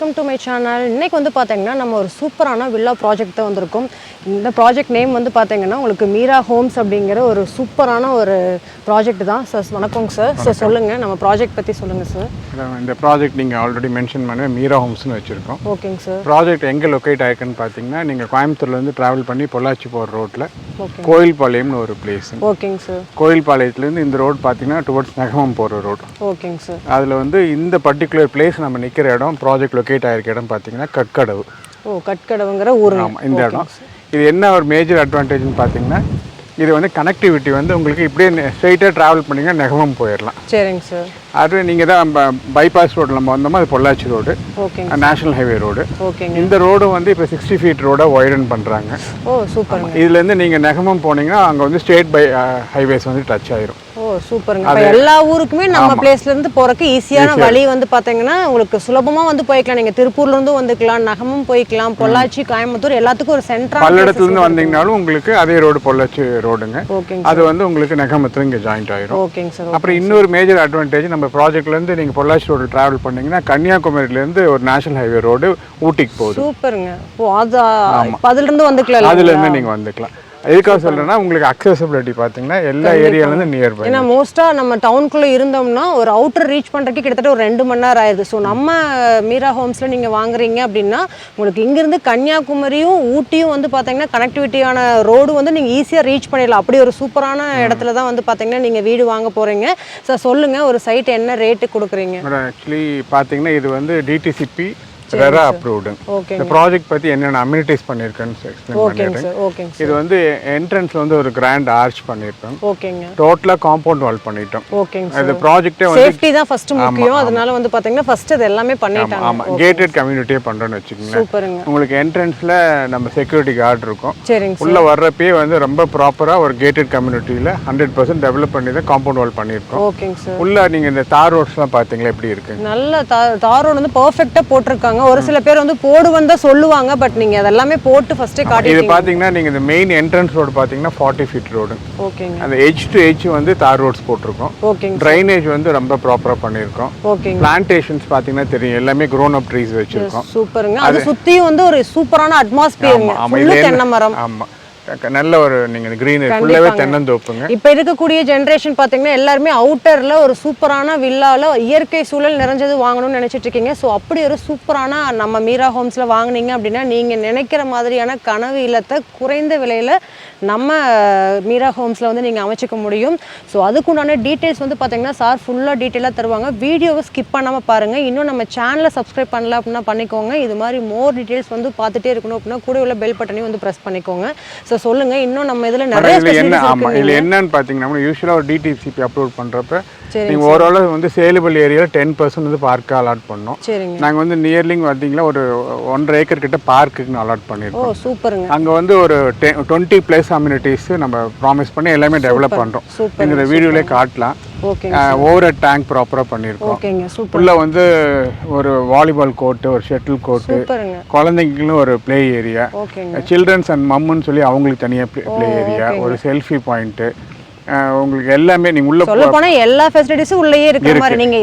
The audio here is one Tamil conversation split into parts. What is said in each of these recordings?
வெல்கம் டு மை சேனல் இன்னைக்கு வந்து பார்த்தீங்கன்னா நம்ம ஒரு சூப்பரான வில்லா ப்ராஜெக்ட் தான் வந்திருக்கோம். இந்த ப்ராஜெக்ட் நேம் வந்து பார்த்தீங்கன்னா உங்களுக்கு மீரா ஹோம்ஸ் அப்படிங்கிற ஒரு சூப்பரான ஒரு ப்ராஜெக்ட் தான். சார் வணக்கங்க சார் சார் சொல்லுங்கள் நம்ம ப்ராஜெக்ட் பற்றி சொல்லுங்கள் சார் இந்த ப்ராஜெக்ட் நீங்கள் ஆல்ரெடி மென்ஷன் பண்ண மீரா ஹோம்ஸ்னு வச்சுருக்கோம். ஓகேங்க சார் ப்ராஜெக்ட் எங்கே லொக்கேட் ஆயிருக்குன்னு பார்த்தீங்கன்னா நீங்கள் கோயம்புத்தூர்லேருந்து ட்ராவல் பண்ணி பொள்ளாச்சி போகிற ரோட்டில் கோயில்பாளையம்னு ஒரு பிளேஸ் ஓகேங்க சார் கோயில்பாளையத்துலேருந்து இந்த ரோடு பார்த்தீங்கன்னா டுவர்ட்ஸ் நெகமம் போகிற ரோடு ஓகேங்க சார் அதில் வந்து இந்த பர்டிகுலர் பிளேஸ் நம்ம நிற்கிற இடம் ப்ராஜெக்ட் லொக்கேட் ஆயிருக்க இடம் பார்த்தீங்கன்னா கட்கடவு ஓ கட்கடவுங்கிற ஊருங்க ஆமாம் இந்த இடம். இது என்ன ஒரு மேஜர் அட்வான்டேஜ்னு பார்த்தீங்கன்னா இது வந்து கனெக்டிவிட்டி வந்து உங்களுக்கு இப்படியே ஸ்ட்ரெயிட்டாக ட்ராவல் பண்ணிங்கன்னா நெகமம் போயிடலாம் சரிங்க சார் அது நீங்கள் தான் பைபாஸ் ரோடு நம்ம வந்தோமோ அது பொள்ளாச்சி ரோடு ஓகேங்க நேஷனல் ஹைவே ரோடு ஓகேங்க இந்த ரோடு வந்து இப்போ சிக்ஸ்டி ஃபீட் ரோட ஒய்டன் பண்ணுறாங்க ஓ சூப்பருங்க இதுலேருந்து நீங்கள் நெகமம் போனீங்கன்னா அங்கே வந்து ஸ்டேட் பை ஹைவேஸ் வந்து டச் ஆயிரும். சூப்பருங்க. எல்லா ஊருக்குமே நம்ம பிளேஸ்ல இருந்து போறதுக்கு ஈஸியான வழி வந்து பாத்தீங்கன்னா உங்களுக்கு சுலபமா வந்து போய்க்கலாம். நீங்க திருப்பூர்ல இருந்தும் வந்துக்கலாம் நகமும் போய்க்கலாம் பொள்ளாச்சி கோயம்புத்தூர் எல்லாத்துக்கும் ஒரு சென்ட்ரா பல்லடத்துலேருந்து வந்தீங்கனாலும் உங்களுக்கு அதே ரோடு பொள்ளாச்சி ரோடுங்க அது வந்து உங்களுக்கு நெகமத்தில் இங்கே ஜாயிண்ட் ஆயிரும். ஓகேங்க சார் அப்புறம் இன்னொரு மேஜர் அட்வான்டேஜ் நம்ம ப்ராஜெக்ட்லேருந்து நீங்கள் பொள்ளாச்சி ரோடு ட்ராவல் பண்ணீங்கன்னா கன்னியாகுமரியிலேருந்து ஒரு நேஷனல் ஹைவே ரோடு ஊட்டிக்கு போகுது. சூப்பருங்க. அதுல இருந்து வந்துக்கலாம் அதுலேருந்து நீங்கள் வந்துக்கலாம். எதுக்காக சொல்கிறேன்னா உங்களுக்கு அக்சசபிலிட்டி பார்த்தீங்கன்னா எல்லா ஏரியாலேருந்து நியர்பை ஏன்னா மோஸ்டா நம்ம டவுனுக்குள்ள இருந்தோம்னா ஒரு அவுட்டர் ரீச் பண்றதுக்கு கிட்டத்தட்ட ஒரு ரெண்டு மணி நேரம் ஆயிருது. ஸோ நம்ம மீரா ஹோம்ஸ்ல நீங்க வாங்குறீங்க அப்படின்னா உங்களுக்கு இங்கிருந்து கன்னியாகுமரியும் ஊட்டியும் வந்து பாத்தீங்கன்னா கனெக்டிவிட்டியான ரோடு வந்து நீங்க ஈஸியா ரீச் பண்ணிடலாம். அப்படி ஒரு சூப்பரான இடத்துல தான் வந்து பாத்தீங்கன்னா நீங்க வீடு வாங்க போறீங்க. சார் சொல்லுங்க ஒரு சைட் என்ன ரேட்டு கொடுக்குறீங்க? ஆக்சுவலி பார்த்தீங்கன்னா இது வந்து டிடிசிபி ரெரா அப்ரூவ்டு இந்த ப்ராஜெக்ட் பற்றி என்னென்ன அம்யூனிட்டிஸ் பண்ணியிருக்கேன்னு எக்ஸ்பிளைன் பண்ணிடுறேன். இது வந்து என்ட்ரன்ஸில் வந்து ஒரு கிராண்ட் ஆர்ச் பண்ணியிருக்கோம் ஓகேங்க டோட்டலாக காம்பவுண்ட் வால் பண்ணிட்டோம். ஓகேங்க சார் இது ப்ராஜெக்டே வந்து சேஃப்டி தான் ஃபர்ஸ்ட் முக்கியம். அதனால வந்து பாத்தீங்கன்னா ஃபர்ஸ்ட் இது எல்லாமே பண்ணிட்டாங்க. ஆமாம் கேட்டட் கம்யூனிட்டியே பண்ணுறோன்னு சூப்பருங்க. உங்களுக்கு என்ட்ரன்ஸில் நம்ம செக்யூரிட்டி கார்டு இருக்கும். சரிங்க உள்ளே வர்றப்பயே வந்து ரொம்ப ப்ராப்பராக ஒரு கேட்டட் கம்யூனிட்டியில் ஹண்ட்ரட் பர்சன்ட் டெவலப் பண்ணி தான் காம்பவுண்ட் வால் பண்ணியிருக்கோம். ஓகேங்க சார் உள்ள நீங்கள் இந்த தார் ரோட்ஸ்லாம் பார்த்தீங்களா எப்படி இருக்கு? நல்ல தார் ரோடு வந்து பர்ஃபெக்டாக போட்டிருக்காங்க. ஒரு சில பேர் வந்து போடுவன் தான் சொல்லுவாங்க பட் நீங்க அதெல்லாமே போட்டு ஃபர்ஸ்டே இது காட்டிட்டீங்க. பார்த்தீங்கன்னா நீங்கள் இந்த மெயின் என்ட்ரன்ஸ் ரோடு பார்த்தீங்கன்னா ஃபார்ட்டி ஃபீட் ரோடு ஓகேங்க. அந்த எஜ் டு எஜ் வந்து தார் ரோட்ஸ் போட்டிருக்கோம். ஓகேங்க. ட்ரைனேஜ் வந்து ரொம்ப ப்ராப்பராக பண்ணியிருக்கோம். ஓகேங்க. பிளான்டேஷன்ஸ் பார்த்தீங்கன்னா தெரியும். எல்லாமே க்ரோன் அப் ட்ரீஸ் வச்சுருக்கோம். சூப்பருங்க அது சுத்தியும் வந்து ஒரு சூப்பரான ஃபுல்லு இது தென்னை மரம். ஆமாம் நல்ல ஒரு நீங்கள் க்ரீன் ஃபுல்லாகவே தென்னந்தோப்புங்க. இப்போ இருக்கக்கூடிய ஜென்ரேஷன் பார்த்தீங்கன்னா எல்லாருமே அவுட்டரில் ஒரு சூப்பரான வில்லால இயற்கை சூழல் நிறைஞ்சது வாங்கணும்னு நினைச்சிட்டு இருக்கீங்க. ஸோ அப்படி ஒரு சூப்பரான நம்ம மீரா ஹோம்ஸில் வாங்குனீங்க அப்படின்னா நீங்கள் நினைக்கிற மாதிரியான கனவு இல்லத்தை குறைந்த விலையில் நம்ம மீரா ஹோம்ஸில் வந்து நீங்கள் அமைச்சிக்க முடியும். ஸோ அதுக்குண்டான டீட்டெயில்ஸ் வந்து பார்த்தீங்கன்னா சார் ஃபுல்லாக டீட்டெயிலாக தருவாங்க. வீடியோவை ஸ்கிப் பண்ணாமல் பாருங்கள் இன்னும் நம்ம சேனலை சப்ஸ்கிரைப் பண்ணல அப்படின்னா பண்ணிக்கோங்க. இது மாதிரி மோர் டீட்டெயில்ஸ் வந்து பார்த்துட்டே இருக்கணும் அப்படின்னா கூட உள்ள பெல் பட்டனையும் வந்து ப்ரெஸ் பண்ணிக்கோங்க. ஸோ சொல்லுங்க இன்னும் நம்ம இதில் நிறைய இதில் என்ன? ஆமாம் இதில் என்னன்னு பார்த்தீங்கன்னா யூஸ்வலாக ஒரு டிடிசிபி அப்லோட் பண்ணுறப்ப நீங்கள் ஓவரால் வந்து சேலபிள் ஏரியாவில் டென் பர்சன்ட் வந்து பார்க்கு அலாட் பண்ணோம் நாங்கள் வந்து நியர்லிங் பார்த்தீங்கன்னா ஒரு ஒன்றரை ஏக்கர் கிட்ட பார்க்குன்னு அலாட் பண்ணியிருக்கோம். சூப்பருங்க. அங்கே வந்து ஒரு டெ டுவெண்ட்டி ப்ளஸ் அம்யூனிட்டிஸ் நம்ம ப்ராமிஸ் பண்ணி எல்லாமே டெவலப் பண்ணுறோம் இந்த வீடியோலே காட்டலாம். ஓவர் டேங்க் ப்ராப்பராக பண்ணியிருக்கோம். உள்ள வந்து ஒரு வாலிபால் கோர்ட்டு ஒரு ஷட்டில் கோர்ட்டு குழந்தைங்களும் ஒரு ப்ளே ஏரியா சில்ட்ரன்ஸ் அண்ட் மம்முன்னு சொல்லி அவங்களுக்கு தனியாக ப்ளே ஏரியா ஒரு செல்ஃபி பாயிண்ட்டு உங்களுக்கு எல்லாமே நீங்கள் உள்ள சொல்ல போனா எல்லா ஃபெசிலிட்டிஸும் உள்ளேயே இருக்கிற மாதிரி. நீங்க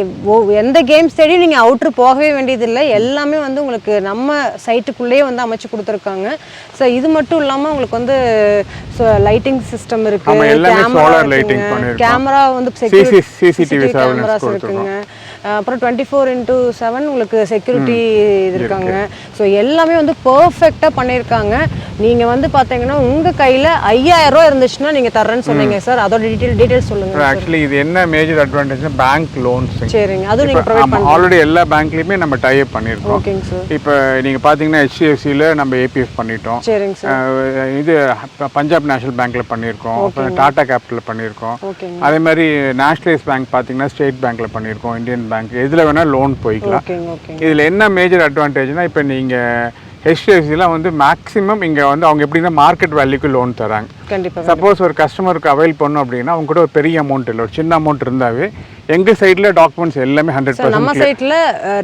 எந்த கேம்ஸ் தேடி நீங்க அவுட்ரு போகவே வேண்டியதில்லை. எல்லாமே வந்து உங்களுக்கு நம்ம சைட்டுக்குள்ளேயே வந்து அமைச்சு கொடுத்துருக்காங்க. ஸோ இது மட்டும் இல்லாம உங்களுக்கு வந்து லைட்டிங் சிஸ்டம் இருக்கு கேமரா. கேமரா வந்து surveillance கேமராஸ். இருக்குங்க. அப்புறம் டுவெண்ட்டி ஃபோர் இன்டூ செவன் உங்களுக்கு செக்யூரிட்டி இது இருக்காங்க. ஸோ எல்லாமே வந்து பர்ஃபெக்டாக பண்ணியிருக்காங்க. நீங்கள் வந்து பார்த்தீங்கன்னா உங்கள் கையில் ஐயாயிரம் ரூபா இருந்துச்சுன்னா நீங்கள் தர்றேன்னு சொன்னீங்க சார். அதோட டீட்டெயில் டீட்டெயில்ஸ் சொல்லுங்கள் ஆக்சுவலி இது என்ன மேஜர் அட்வான்டேஜ்னா பேங்க் லோன்ஸ் சரிங்க. அதுவும் நீங்கள் ப்ரொவைட் ஆல்ரெடி எல்லா பேங்க்லேயுமே நம்ம டைப் பண்ணியிருக்கோம். ஓகேங்க சார். இப்போ நீங்கள் பார்த்தீங்கன்னா ஹெச்டிஎஃப்சியில் நம்ம ஏபிஎஃப் பண்ணிட்டோம். சரிங்க சார். இது பஞ்சாப் நேஷனல் பேங்க்ல பண்ணியிருக்கோம். டாடா கேபிட்டல் பண்ணியிருக்கோம். அதே மாதிரி நேஷனலைஸ் பேங்க் பார்த்தீங்கன்னா ஸ்டேட் பேங்க்ல பண்ணியிருக்கோம். இந்தியன் பேங்க் எதில் வேணால் லோன் போய்க்கலாம். இதில் என்ன மேஜர் அட்வான்டேஜ்னா இப்போ நீங்கள் ஹெச்டிஎஃப்சிலாம் வந்து மேக்ஸிமம் இங்கே வந்து அவங்க எப்படின்னா மார்க்கெட் வேல்யூக்கு லோன் தராங்க. சப்போஸ் ஒரு கஸ்டமருக்கு அவைல் பண்ணோம் அப்படின்னா அவங்க கூட ஒரு பெரிய அமௌண்ட் இல்லை. ஒரு சின்ன அமௌண்ட் இருந்தாவே எங்கள் சைடில் டாக்குமெண்ட்ஸ் எல்லாமே ஹண்ட்ரட் நம்ம சைட்டில்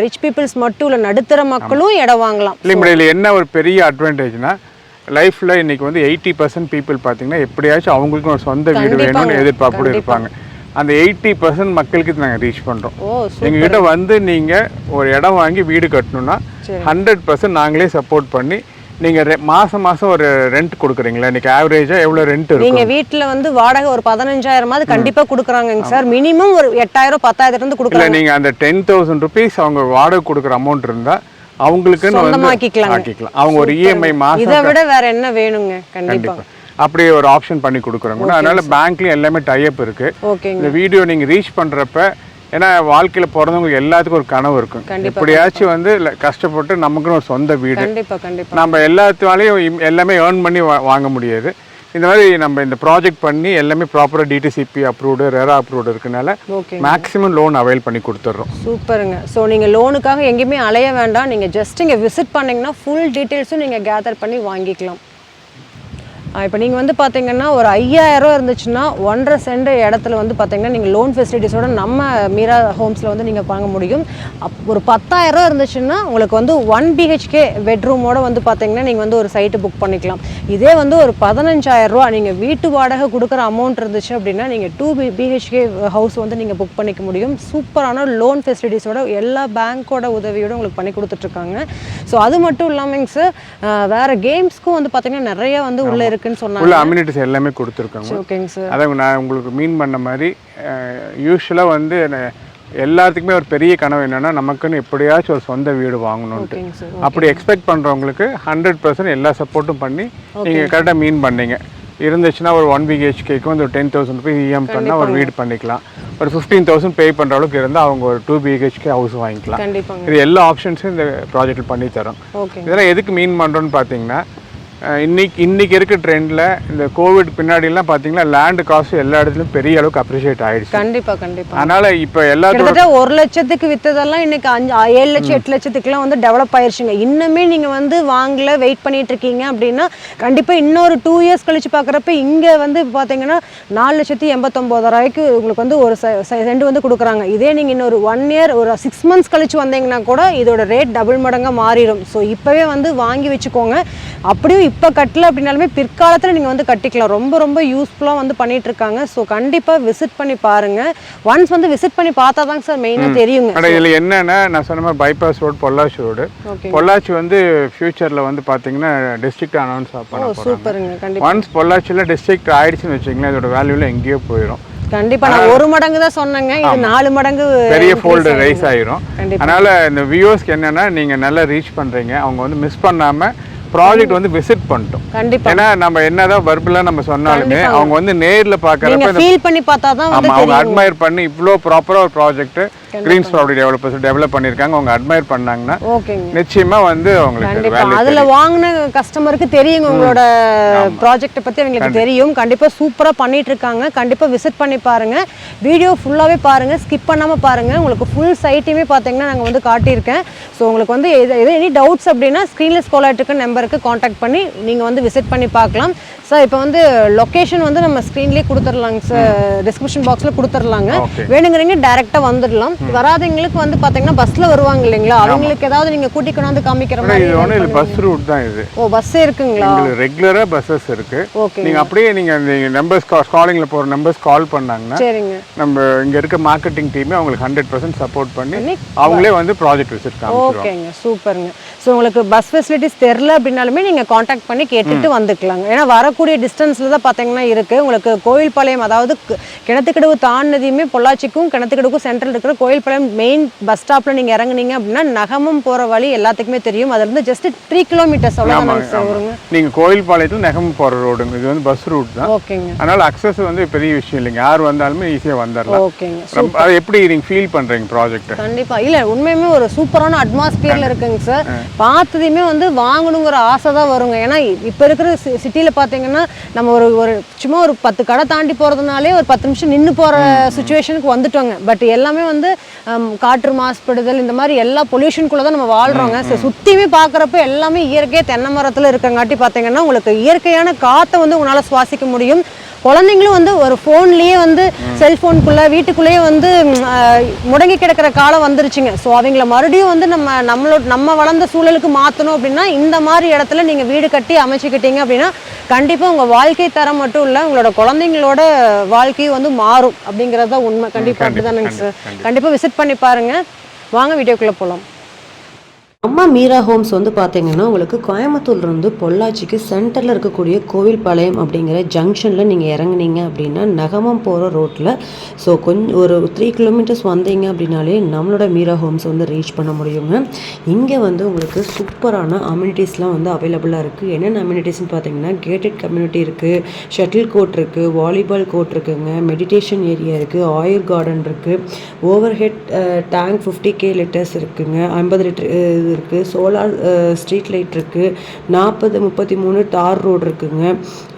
ரிச் பீப்புள்ஸ் மட்டும் இல்லை நடுத்தர மக்களும் இடம் வாங்கலாம். இல்லை இதில் என்ன ஒரு பெரிய அட்வான்டேஜ்னா லைஃப்பில் இன்னைக்கு வந்து எயிட்டி பர்சன்ட் பீப்புள் பார்த்தீங்கன்னா எப்படியாச்சும் அவங்களுக்கும் ஒரு சொந்த வீடு வேணும்னு எதிர்பார்ப்போடு இருப்பாங்க. அந்த எயிட்டி பர்சன்ட் மக்களுக்கு நாங்கள் ரீச் பண்ணுறோம் எங்ககிட்ட வந்து நீங்கள் ஒரு இடம் வாங்கி வீடு கட்டணும்னா ஹண்ட்ரட் பர்சன்ட் நாங்களே சப்போர்ட் பண்ணி நீங்கள் மாதம் மாதம் ஒரு ரெண்ட் கொடுக்குறீங்களா? இன்றைக்கி ஆவரேஜாக எவ்வளோ ரெண்ட் இருக்கும்? நீங்க வீட்ல வந்து வாடகை ஒரு பதினஞ்சாயிரமாவது கண்டிப்பா கொடுக்குறாங்கங்க சார். மினிமம் ஒரு எட்டாயிரம் இல்லை கொடுக்குறாங்க. நீங்கள் அந்த டென் தௌசண்ட் ருபீஸ் அவங்க வாடகை கொடுக்குற அமௌண்ட் இருந்தால் சொந்தமாக்கிக்கலாங்க. ஆக்கிக்கலாம். அவங்க ஒரு இஎம்ஐ மாதம் இதை விட வேற என்ன வேணுங்க? கண்டிப்பா. கண்டிப்பாக அப்படி ஒரு ஆப்ஷன் பண்ணி கொடுக்குறோங்க அதனால பேங்க்லேயும் எல்லாமே டைப் இருக்கு. ஓகேங்க இந்த வீடியோ நீங்கள் ரீச் பண்ணுறப்ப ஏன்னா வாழ்க்கையில் பிறந்தவங்களுக்கு எல்லாத்துக்கும் ஒரு கனவு இருக்கும். கண்டிப்பா, எப்படியாச்சும் வந்து கஷ்டப்பட்டு நமக்குன்னு ஒரு சொந்த வீடு. நம்ம எல்லாத்தாலையும் எல்லாமே ஏர்ன் பண்ணி வாங்க முடியாது. இந்த மாதிரி நம்ம இந்த ப்ராஜெக்ட் பண்ணி எல்லாமே ப்ராப்பராக டிடிசிபி அப்ரூவ்டு ரெரா அப்ரூவ்டு இருக்கனால மேக்ஸிமம் லோன் அவைல் பண்ணி கொடுத்துட்றோம் சூப்பருங்க. ஸோ நீங்கள் லோனுக்காக எங்கேயுமே அலைய வேண்டாம். நீங்கள் ஜஸ்ட் இங்கே விசிட் பண்ணீங்கன்னா ஃபுல் டீட்டெயில்ஸும் நீங்கள் கேதர் பண்ணி வாங்கிக்கலாம். இப்போ நீங்கள் வந்து பார்த்தீங்கன்னா ஒரு 5000 ரூபா இருந்துச்சுன்னா ஒன்றரை சென்ட் இடத்துல வந்து பார்த்தீங்கன்னா நீங்கள் லோன் ஃபெசிலிட்டிஸோட நம்ம மீரா ஹோம்ஸில் வந்து நீங்கள் வாங்க முடியும். அப் ஒரு 10000 ரூபா இருந்துச்சுன்னா உங்களுக்கு வந்து ஒன் பிஹெச்கே பெட்ரூமோட வந்து பார்த்தீங்கன்னா நீங்கள் வந்து ஒரு சைட்டு புக் பண்ணிக்கலாம். இதே வந்து ஒரு 15000 ரூபா நீங்கள் வீட்டு வாடகை கொடுக்குற அமௌண்ட் இருந்துச்சு அப்படின்னா நீங்கள் டூ பி பிஹெச்கே ஹவுஸ் வந்து நீங்கள் புக் பண்ணிக்க முடியும். சூப்பரான லோன் ஃபெசிலிட்டிஸோட எல்லா பேங்க்கோட உதவியோட உங்களுக்கு பண்ணி கொடுத்துட்ருக்காங்க ஸோ அது மட்டும் இல்லாமல் சார் வேறு கேம்ஸ்க்கும் வந்து பார்த்தீங்கன்னா நிறைய வந்து உள்ளே இருக்குன்னு சொன்னாங்க. உள்ள அம்யூனிட்டிஸ் எல்லாமே கொடுத்துருக்காங்க. ஓகேங்க சார். அதான் நான் உங்களுக்கு மீன் பண்ண மாதிரி யூஸ்வலாக வந்து எல்லாத்துக்குமே ஒரு பெரிய கனவு என்னன்னா நமக்குன்னு எப்படியாச்சும் ஒரு சொந்த வீடு சார் அப்படி எக்ஸ்பெக்ட் பண்ணுறவங்களுக்கு ஹண்ட்ரட் பர்சன்ட் எல்லா சப்போர்ட்டும் பண்ணி நீங்கள் கரெக்டாக மீன் பண்ணீங்க. இருந்துச்சுன்னா ஒரு ஒன் பிஹெச்கேக்கு வந்து ஒரு டென் தௌசண்ட் ருபீஸ் இஎம் பண்ணால் ஒரு வீடு பண்ணிக்கலாம். ஒரு ஃபிஃப்டீன் தௌசண்ட் பே பண்ணுற அளவுக்கு இருந்தால் அவங்க ஒரு டூ பிஹெச்கே ஹவுஸ் வாங்கிக்கலாம். இது எல்லா ஆப்ஷன்ஸும் இந்த ப்ராஜெக்ட்டில் பண்ணி தரோம் இதெல்லாம் எதுக்கு மீன் பண்ணுறோன்னு பார்த்தீங்கன்னா இன்னைக்கு இன்னைக்கு இருக்க ட்ரெண்டில் இந்த கோவிட் பின்னாடிலாம் பார்த்தீங்கன்னா லேண்டு காசு எல்லா இடத்துலையும் பெரிய அளவுக்கு அப்ரிஷியேட் ஆயிடுச்சு. கண்டிப்பா கண்டிப்பா. அதனால இப்போ எல்லாத்தோட கிட்டத்தட்ட ஒரு லட்சத்துக்கு வித்ததெல்லாம் இன்னைக்கு அஞ்சு ஏழு லட்சம் எட்டு லட்சத்துக்குலாம் வந்து டெவலப் ஆயிருச்சுங்க. இன்னுமே நீங்க வந்து வாங்கல வெயிட் பண்ணிட்டு இருக்கீங்க அப்படின்னா கண்டிப்பா இன்னொரு டூ இயர்ஸ் கழிச்சு பார்க்குறப்ப இங்க வந்து பாத்தீங்கன்னா நாலு லட்சத்தி எண்பத்தொம்போதாயிரூவாய்க்கு உங்களுக்கு வந்து ஒரு சென்ட் வந்து கொடுக்குறாங்க. இதே நீங்க இன்னொரு ஒன் இயர் ஒரு சிக்ஸ் மந்த்ஸ் கழிச்சு வந்தீங்கன்னா கூட இதோட ரேட் டபுள் மடங்கா மாறிடும். ஸோ இப்பவே வந்து வாங்கி வச்சுக்கோங்க. அப்படியும் இப்போ கட்டல அப்படின்னாலுமே பிற்காலத்தில் நீங்கள் வந்து கட்டிக்கலாம். ரொம்ப ரொம்ப யூஸ்ஃபுல்லாக வந்து பண்ணிட்டு இருக்காங்க ஸோ கண்டிப்பாக விசிட் பண்ணி பாருங்க. ஒன்ஸ் வந்து விசிட் பண்ணி பார்த்தா தாங்க சார் மெயினாக தெரியுங்க. இதில் என்னன்னா நான் சொன்ன மாதிரி bypass road Pollachi road Pollachi வந்து ஃபியூச்சரில் வந்து பார்த்தீங்கன்னா டிஸ்ட்ரிக்ட் அனௌன்ஸ் பண்ண சூப்பருங்க ஒன்ஸ் பொள்ளாச்சியில் டிஸ்ட்ரிக்ட் ஆயிடுச்சுன்னு வச்சுங்களேன் இதோட வேல்யூவில் எங்கேயோ போயிடும். கண்டிப்பா. நான் ஒரு மடங்கு தான் சொன்னேங்க. இது நாலு மடங்கு பெரிய ஃபோல்டு. ரைஸ் ஆயிரும். அதனால இந்த வியூவர்ஸ்க்கு என்னன்னா நீங்க நல்லா ரீச் பண்றீங்க. அவங்க வந்து மிஸ் பண்ணாம ப்ராஜெக்ட் வந்து விசிட் பண்ணிட்டோம். கண்டிப்பா. ஏன்னா நம்ம என்னதான் வர்பலா நம்ம சொன்னாலுமே அவங்க வந்து நேர்ல பாக்குறப்ப ஃபீல் பண்ணி பார்த்தா தான் ஆமா அவங்க தெரியும். அட்மையர் பண்ணி இவ்வளோ ப்ராப்பரா ஒரு project greens property developers develop பண்ணியிருக்காங்க. அவங்க அட்மையர் பண்ணாங்கன்னா நிச்சயமா வந்து அவங்களுக்கு அதுல வாங்கின கஸ்டமருக்கு தெரியுங்க உங்களோட ப்ராஜெக்ட்டை பத்தி அவங்களுக்கு தெரியும். கண்டிப்பா சூப்பரா பண்ணிட்டு இருக்காங்க கண்டிப்பா விசிட் பண்ணி பாருங்க. வீடியோ ஃபுல்லாவே பாருங்க. ஸ்கிப் பண்ணாம பாருங்க. உங்களுக்கு ஃபுல் சைட்டையுமே பார்த்தீங்கன்னா நாங்க வந்து காட்டியிருக்கேன். ஸோ உங்களுக்கு வந்து எது எது எனி டவுட்ஸ் அப்படின்னா ஸ்க்ரீன்ல ஸ்கால் ஆகிட்டு நம்பருக்கு காண்டாக்ட் பண்ணி நீங்க வந்து விசிட் பண்ணி பார்க்கலாம். சார் இப்போ வந்து லொகேஷன் வந்து நம்ம ஸ்க்ரீன்லேயே கொடுத்துடலாங்க சார் டிஸ்கிரிப்ஷன் பாக்ஸில் கொடுத்துடலாங்க. வேணுங்கிறீங்க டேரெக்டாக வந்துடலாம். வராதவங்களுக்கு வந்து பார்த்தீங்கன்னா பஸ்ஸில் வருவாங்க இல்லைங்களா? அவங்களுக்கு ஏதாவது நீங்கள் கூட்டி கொண்டாந்து காமிக்கிற மாதிரி இது ஒன்றும் இது பஸ் ரூட் தான் இது. ஓ பஸ்ஸே இருக்குங்களா? எங்களுக்கு ரெகுலரா பஸ்ஸஸ் இருக்கு. ஓகே. நீங்க அப்படியே நீங்க நீங்க நம்பர்ஸ் காலிங்ல போற நம்பர்ஸ் கால் பண்ணாங்கன்னா சரிங்க. நம்ம இங்க இருக்க மார்க்கெட்டிங் டீமே அவங்களுக்கு ஹண்ட்ரட் பர்சன்ட் சப்போர்ட் பண்ணி அவங்களே வந்து ப்ராஜெக்ட் விசிட் காமிச்சிருவாங்க ஓகேங்க சூப்பருங்க. ஸோ உங்களுக்கு பஸ் ஃபெசிலிட்டிஸ் தெரில அப்படின்னாலுமே நீங்கள் காண்டாக்ட் பண்ணி கேட்டுட்டு வந்துக்கலாங்க. ஏன்னா வரக்கூடிய டிஸ்டன்ஸில் தான் பார்த்தீங்கன்னா இருக்குது உங்களுக்கு கோயில்பாளையம் அதாவது கிணத்துக்கடவு தாண்டினதையுமே பொள்ளாச்சிக்கும் கிணத்துக்கடவுக்கும் சென்ட்ரல் இருக்கிற கோயில்பாளையம் மெயின் பஸ் ஸ்டாப்பில் நீங்கள் இறங்குனீங்க அப்படின்னா நகமம் போகிற வழி எல்லாத்துக்குமே தெரியும். அதுலேருந்து ஜஸ்ட் த்ரீ கிலோமீட்டர்ஸ் அவ்வளோதான் சார் வருங்க நீங்க கோயில்பாளையத்தில் நெகம் போற ரோடுங்க இது வந்து பஸ் ரூட் தான். ஓகேங்க. அதனால அக்சஸ் வந்து பெரிய விஷயம் இல்லைங்க. யார் வந்தாலுமே ஈஸியா வந்துடலாம் ஓகேங்க அது எப்படி நீங்க ஃபீல் பண்றீங்க ப்ராஜெக்ட் கண்டிப்பா. இல்ல உண்மையுமே ஒரு சூப்பரான அட்மாஸ்பியர்ல இருக்குங்க சார். பார்த்ததுமே வந்து வாங்கணுங்கிற ஆசை தான் வருங்க. ஏன்னா இப்ப இருக்கிற சிட்டில பாத்தீங்கன்னா நம்ம ஒரு ஒரு சும்மா ஒரு பத்து கடை தாண்டி போறதுனாலே ஒரு பத்து நிமிஷம் நின்னு போற சுச்சுவேஷனுக்கு வந்துட்டோங்க. பட் எல்லாமே வந்து காற்று மாசுபடுதல் இந்த மாதிரி எல்லா பொல்யூஷனுக்குள்ள தான் நம்ம வாழ்றோங்க. So, சுத்தியுமே பார்க்குறப்ப எல்லாமே இயற்கையாக தென்னை மரத்துல இருக்கங்காட்டி பார்த்தீங்கன்னா உங்களுக்கு இயற்கையான காற்றை வந்து உங்களால சுவாசிக்க முடியும். குழந்தைங்களும் வந்து ஒரு ஃபோன்லேயே வந்து செல்ஃபோனுக்குள்ளே வீட்டுக்குள்ளேயே வந்து முடங்கி கிடக்கிற காலம் வந்துருச்சுங்க. ஸோ அவங்கள மறுபடியும் வந்து நம்ம நம்மளோட நம்ம வளர்ந்த சூழலுக்கு மாற்றணும் அப்படின்னா இந்த மாதிரி இடத்துல நீங்கள் வீடு கட்டி அமைச்சுக்கிட்டீங்க அப்படின்னா கண்டிப்பாக உங்கள் வாழ்க்கை தரம் மட்டும் இல்லை உங்களோட குழந்தைங்களோட வாழ்க்கையும் வந்து மாறும் அப்படிங்கிறது தான் உண்மை. கண்டிப்பாக அப்படி தானேங்க சார் கண்டிப்பாக விசிட் பண்ணி பாருங்கள் வாங்க வீடியோக்குள்ளே போகலாம் அம்மா மீரா ஹோம்ஸ் வந்து பார்த்தீங்கன்னா உங்களுக்கு கோயம்புத்தூர்லேருந்து பொள்ளாச்சிக்கு சென்டரில் இருக்கக்கூடிய கோவில்பாளையம் அப்படிங்கிற ஜங்ஷனில் நீங்கள் இறங்குனீங்க அப்படின்னா நகமம் போகிற ரோட்டில் ஸோ கொஞ்சம் ஒரு த்ரீ கிலோமீட்டர்ஸ் வந்தீங்க அப்படின்னாலே நம்மளோட மீரா ஹோம்ஸ் வந்து ரீச் பண்ண முடியுங்க. இங்கே வந்து உங்களுக்கு சூப்பரான அம்யூனிட்டிஸ்லாம் வந்து அவைலபிளாக இருக்குது என்னென்ன அம்யூனிட்டிஸ்னு பார்த்தீங்கன்னா கேட்டட் கம்யூனிட்டி இருக்குது ஷட்டில் கோர்ட் இருக்குது வாலிபால் கோர்ட் இருக்குங்க மெடிடேஷன் ஏரியா இருக்குது ஆயுர் கார்டன் இருக்குது overhead tank fifty K litres இருக்குங்க ஐம்பது லிட்டர் இருக்குது சோலார் ஸ்ட்ரீட் லைட் இருக்குது நாற்பது முப்பத்தி மூணு தார் ரோடு இருக்குங்க.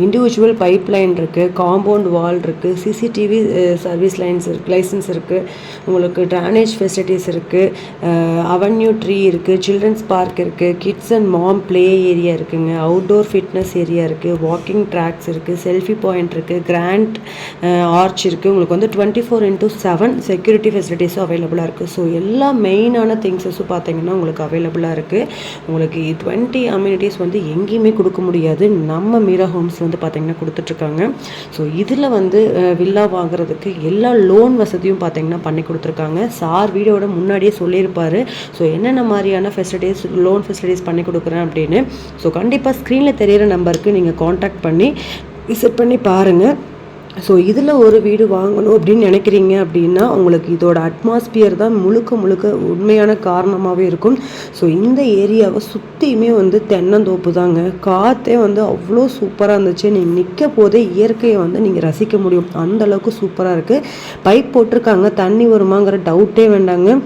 இண்டிவிஜுவல் பைப் லைன் இருக்குது காம்பவுண்ட் வால் இருக்குது சிசிடிவி சர்வீஸ் லைன்ஸ் இருக்கு லைசன்ஸ் இருக்குது உங்களுக்கு ட்ரானேஜ் ஃபெசிலிட்டிஸ் இருக்குது அவென்யூ ட்ரீ இருக்குது சில்ட்ரன்ஸ் பார்க் இருக்குது kids and mom play area இருக்குங்க அவுட்டோர் ஃபிட்னஸ் ஏரியா இருக்குது வாக்கிங் ட்ராக்ஸ் இருக்குது செல்ஃபி பாயிண்ட் இருக்குது கிராண்ட் ஆர்ச் இருக்குது உங்களுக்கு வந்து twenty four into seven security ஃபெசிலிட்டிஸும் அவைலபிளாக இருக்குது ஸோ எல்லா மெயினான திங்ஸஸும் பார்த்தீங்கன்னா உங்களுக்கு அவைலபிளாக இருக்குது உங்களுக்கு டுவெண்ட்டி அம்யூனிட்டிஸ் வந்து எங்கேயுமே கொடுக்க முடியாது. நம்ம மீரா ஹோம்ஸ் வந்து பார்த்தீங்கன்னா கொடுத்துட்ருக்காங்க. ஸோ இதில் வந்து வில்லா வாங்குறதுக்கு எல்லா லோன் வசதியும் பார்த்தீங்கன்னா பண்ணி கொடுத்துருக்காங்க. சார் வீடியோட முன்னாடியே சொல்லியிருப்பார். ஸோ என்னென்ன மாதிரியான ஃபெசிலிட்டிஸ் லோன் ஃபெசிலிட்டிஸ் பண்ணி கொடுக்குறேன் அப்படின்னு. ஸோ கண்டிப்பாக ஸ்க்ரீனில் தெரியிற நம்பருக்கு நீங்கள் காண்டாக்ட் பண்ணி விசிட் பண்ணி பாருங்கள் ஸோ இதில் ஒரு வீடு வாங்கணும் அப்படின்னு நினைக்கிறீங்க அப்படின்னா உங்களுக்கு இதோட அட்மாஸ்பியர் தான் முழுக்க முழுக்க உண்மையான காரணமாகவே இருக்கும். ஸோ இந்த ஏரியாவை சுற்றியுமே வந்து தென்னந்தோப்பு தாங்க. காற்றே வந்து அவ்வளோ சூப்பராக இருந்துச்சு. நீங்கள் நிற்க போதே இயற்கையை வந்து நீங்கள் ரசிக்க முடியும். அந்தளவுக்கு சூப்பராக இருக்குது பைப் போட்டிருக்காங்க. தண்ணி வருமாங்கிற டவுட்டே வேண்டாங்க.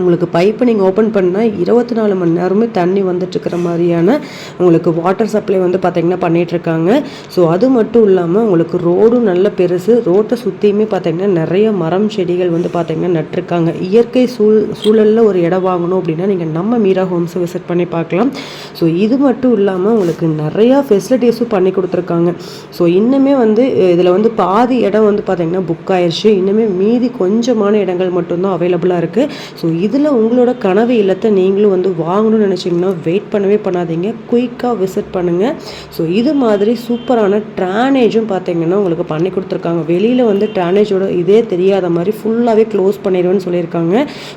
உங்களுக்கு பைப்பை நீங்கள் ஓப்பன் பண்ணால் இருபத்தி நாலு மணி நேரமே தண்ணி வந்துட்டுருக்கிற மாதிரியான உங்களுக்கு வாட்டர் சப்ளை வந்து பார்த்திங்கன்னா பண்ணிகிட்ருக்காங்க ஸோ அது மட்டும் இல்லாமல் உங்களுக்கு ரோடும் நல்ல பெருசு. ரோட்டை சுற்றியுமே பார்த்திங்கன்னா நிறைய மரம் செடிகள் வந்து பார்த்திங்கன்னா நட்டிருக்காங்க. இயற்கை சூழ் சூழலில் ஒரு இடம் வாங்கணும் அப்படின்னா நீங்கள் நம்ம மீரா ஹோம்ஸை விசிட் பண்ணி பார்க்கலாம் ஸோ இது மட்டும் இல்லாமல் உங்களுக்கு நிறையா ஃபெசிலிட்டிஸும் பண்ணி கொடுத்துருக்காங்க. ஸோ இன்னுமே வந்து இதில் வந்து பாதி இடம் வந்து பார்த்திங்கன்னா புக் ஆயிடுச்சு இன்னுமே மீதி கொஞ்சமான இடங்கள் மட்டும்தான் அவைலபிளாக இருக்குது ஸோ இதில் உங்களோட கனவு இல்லத்தை நீங்களும் வந்து வாங்கணும்னு நினச்சிங்கன்னா வெயிட் பண்ணவே பண்ணாதீங்க. குயிக்காக விசிட் பண்ணுங்கள் ஸோ இது மாதிரி சூப்பரான ட்ரானேஜும் பார்த்தீங்கன்னா உங்களுக்கு பண்ணி கொடுத்துருக்காங்க. வெளியில் வந்து ட்ரானேஜோட இதே தெரியாத மாதிரி ஃபுல்லாகவே க்ளோஸ் பண்ணிடுவேன்னு சொல்லியிருக்காங்க.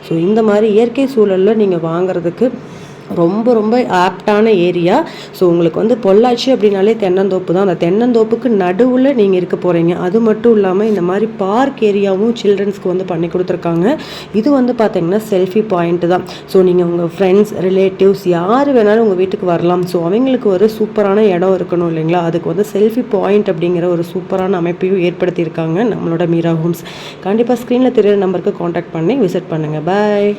ஸோ இந்த மாதிரி இயற்கை சூழலில் நீங்கள் வாங்குறதுக்கு ரொம்ப ரொம்ப ஆப்டான ஏரியா. ஸோ உங்களுக்கு வந்து பொள்ளாச்சி அப்படின்னாலே தென்னந்தோப்பு தான். அந்த தென்னந்தோப்புக்கு நடுவில் நீங்கள் இருக்க போகிறீங்க அது மட்டும் இல்லாமல் இந்த மாதிரி பார்க் ஏரியாவும் சில்ட்ரன்ஸ்க்கு வந்து பண்ணி கொடுத்துருக்காங்க. இது வந்து பார்த்தீங்கன்னா செல்ஃபி பாயிண்ட்டு தான். ஸோ நீங்கள் உங்கள் ஃப்ரெண்ட்ஸ் ரிலேட்டிவ்ஸ் யார் வேணாலும் உங்கள் வீட்டுக்கு வரலாம். ஸோ அவங்களுக்கு ஒரு சூப்பரான இடம் இருக்கணும் இல்லைங்களா? அதுக்கு வந்து செல்ஃபி பாயிண்ட் அப்படிங்கிற ஒரு சூப்பரான அமைப்பையும் ஏற்படுத்தியிருக்காங்க நம்மளோட மீரா ஹோம்ஸ். கண்டிப்பாக ஸ்க்ரீனில் தெரியிற நம்பருக்கு காண்டாக்ட் பண்ணி விசிட் பண்ணுங்கள் பாய்